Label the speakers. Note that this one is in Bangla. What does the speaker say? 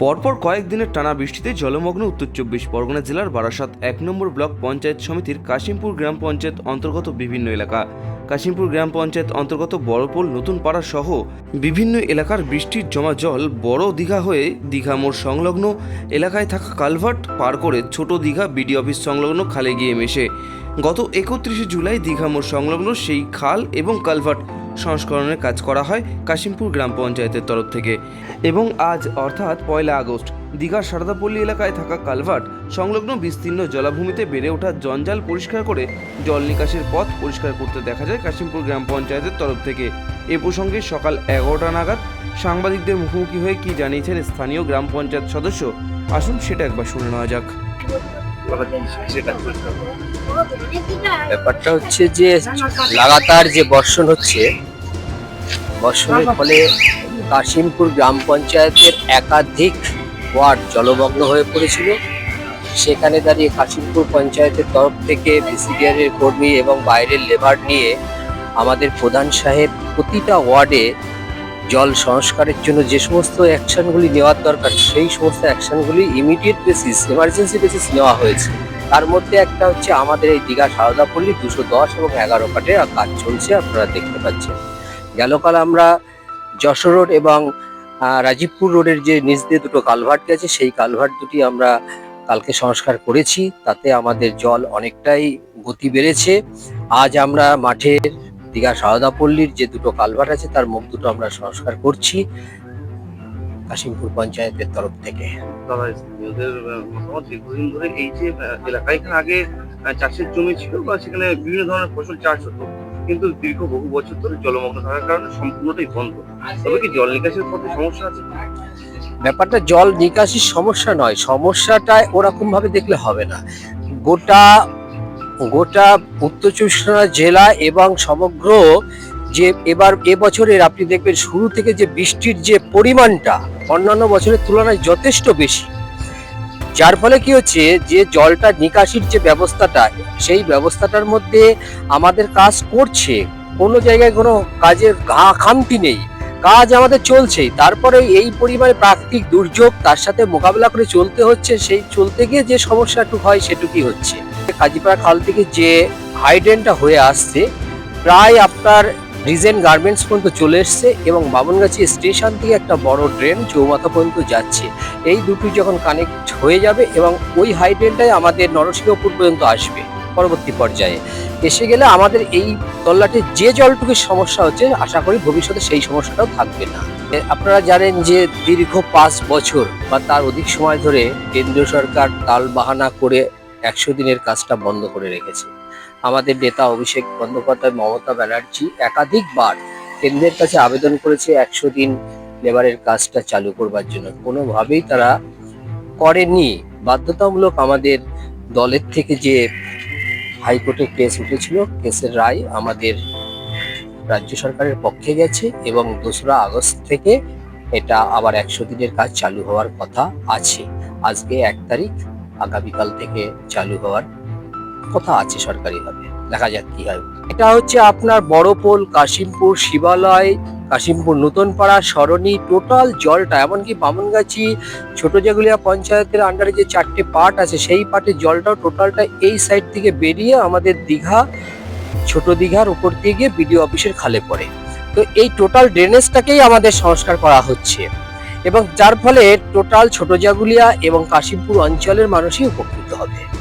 Speaker 1: পরপর কয়েকদিনের টানা বৃষ্টিতে জলমগ্ন উত্তর চব্বিশ পরগনা জেলার বারাসাত এক নম্বর ব্লক পঞ্চায়েত সমিতির কাশিমপুর গ্রাম পঞ্চায়েত অন্তর্গত বিভিন্ন এলাকা। কাশিমপুর গ্রাম পঞ্চায়েত অন্তর্গত বড়পোল নতুন পাড়া সহ বিভিন্ন এলাকার বৃষ্টির জমা জল বড় দীঘা হয়ে দীঘা মোড় সংলগ্ন এলাকায় থাকা কালভার্ট পার করে ছোট দীঘা বিডি অফিস সংলগ্ন খালে গিয়ে মেশে। গত একত্রিশে জুলাই দীঘা মোড় সংলগ্ন সেই খাল এবং কালভার্ট সংস্করণের কাজ করা হয় কাশিমপুর গ্রাম পঞ্চায়েতের তরফ থেকে। এবং আজ, অর্থাৎ পয়লা আগস্ট, দীঘার সারদাপল্লী এলাকায় থাকা কালভার্ট সংলগ্ন বিস্তীর্ণ জলাভূমিতে বেড়ে ওঠা জঞ্জাল পরিষ্কার করে জল নিকাশের পথ পরিষ্কার করতে দেখা যায় কাশিমপুর গ্রাম পঞ্চায়েতের তরফ থেকে। এ প্রসঙ্গে সকাল এগারোটা নাগাদ সাংবাদিকদের মুখোমুখি হয়ে কি জানিয়েছেন স্থানীয় গ্রাম পঞ্চায়েত সদস্য, আসুন সেটা একবার শুনে নেওয়া যাক।
Speaker 2: ব্যাপারটা হচ্ছে যে, লাগাতার যে বর্ষণ হচ্ছে বর্ষণের ফলে কাশিমপুর গ্রাম পঞ্চায়েতের একাধিক ওয়ার্ড জলমগ্ন হয়ে পড়েছিল। সেখানে দাঁড়িয়ে কাশিমপুর পঞ্চায়েতের তরফ থেকে বিসিডিআরের কর্মী এবং বাইরের লেবার নিয়ে আমাদের প্রধান সাহেব প্রতিটা ওয়ার্ডে জল সংস্কারের জন্য যে সমস্ত অ্যাকশনগুলি নেওয়ার দরকার, সেই সমস্ত অ্যাকশনগুলি ইমিডিয়েট বেসিস এমার্জেন্সি বেসিস নেওয়া হয়েছে। তার মধ্যে একটা হচ্ছে আমাদের এই দীঘা সারদাপল্লী দুশো দশ এবং এগারো কাটে কাজ চলছে, আপনারা দেখতে পাচ্ছেন। গেলকাল আমরা যশোর রোড এবং রাজীবপুর রোডের যে নিচ দিয়ে দুটো কালভার্ট গেছে সেই কালভার্ট দুটি আমরা কালকে সংস্কার করেছি। তাতে আমাদের জল অনেকটাই গতি বেড়েছে। আজ আমরা মাঠের দীঘা সারদাপল্লীর যে দুটো কালভার্ট আছে তার মুখ দুটো আমরা সংস্কার করছি কাশিমপুর পঞ্চায়েতের তরফ থেকে।
Speaker 3: দীর্ঘদিন ধরে এই যে আহ, এলাকা এখানে আগে চাষের জমি ছিল বা সেখানে বিভিন্ন ধরনের ফসল চাষ হতো? কিন্তু দীর্ঘ বহু বছর ধরে জলমগ্ন থাকার কারণে সম্পূর্ণটাই বন্ধ। তবে কি জল নিকাশের পথে সমস্যা আছে?
Speaker 2: ব্যাপারটা জল নিকাশির সমস্যা নয়, সমস্যাটা ওরকম ভাবে দেখলে হবে না। গোটা গোটা উত্তর চব্বিশ জেলা এবং সমগ্র যে এবার এবছরের আপনি দেখবেন শুরু থেকে যে বৃষ্টির যে পরিমাণটা অন্যান্য বছরের তুলনায় যথেষ্ট বেশি। যার ফলে কি হচ্ছে, যে জলটা নিকাশির যে ব্যবস্থাটা, সেই ব্যবস্থাটার মধ্যে আমাদের কাজ করছে। কোনো জায়গায় কোনো কাজের ঘা খামতি নেই। কাজ আমাদের চলছেই। তারপরে এই পরিমাণে প্রাকৃতিক দুর্যোগ তার সাথে মোকাবিলা করে চলতে হচ্ছে। সেই চলতে গিয়ে যে সমস্যাটুকু হয় সেটুকুই হচ্ছে। কাজীপাড়া খাল থেকে যে হাইড্রেনটা হয়ে আসছে, প্রায় আপনার রিজেন গার্মেন্টস পর্যন্ত চলে এসছে এবং বামনগাছি স্টেশন থেকে একটা বড় ড্রেন চৌমাথা পর্যন্ত যাচ্ছে। এই দুটি যখন কানেক্ট হয়ে যাবে এবং ওই হাই হাইড্রেনটাই আমাদের নরসিংহপুর পর্যন্ত আসবে পরবর্তী পর্যায়ে। এসে গেলে আমাদের এই তল্লাটির যে জলটুকুর সমস্যা হচ্ছে, আশা করি ভবিষ্যতে সেই সমস্যাটাও থাকবে না। আপনারা জানেন যে দীর্ঘ পাঁচ বছর বা তার অধিক সময় ধরে কেন্দ্রীয় সরকার তাল বাহানা করে একশো দিনের কাজটা বন্ধ করে রেখেছে। আমাদের নেতা অভিষেক বন্দ্যোপাধ্যায়, মমতা ব্যানার্জি একাধিকবার কেন্দ্রের কাছে আবেদন করেছে একশো দিন লেবারের কাজটা চালু করবার জন্য। কোনোভাবেই তারা করেনি। বাধ্যতামূলক আমাদের দলের থেকে যে হাইকোর্টে কেস উঠেছিল, কেসের রায় আমাদের রাজ্য সরকারের পক্ষে গেছে এবং দোসরা আগস্ট থেকে এটা আবার একশো দিনের কাজ চালু হওয়ার কথা আছে। আজকে এক তারিখ, আগামীকাল থেকে চালু হওয়ার কথা আছে সরকারিভাবে দেখা যাক কি হয়। এটা হচ্ছে আপনার বড়পোল কাশিমপুর শিবালয়, কাশিমপুর নতুনপাড়া, সরণি, টোটাল জলটা, এমনকি বামনগাছি ছোট জাগুলিয়া পঞ্চায়েতের আন্ডারে যে চারটে পার্ট আছে, সেই পার্টের জলটাও টোটালটা এই সাইড থেকে বেরিয়ে আমাদের দীঘা, ছোট দীঘার উপর দিয়ে গিয়ে বিডিও অফিসের খালে পড়ে। তো এই টোটাল ড্রেনেজটাকেই আমাদের সংস্কার করা হচ্ছে। এবং যার ফলে টোটাল ছোট জাগুলিয়া এবং কাশিমপুর অঞ্চলের মানুষই উপকৃত হবে।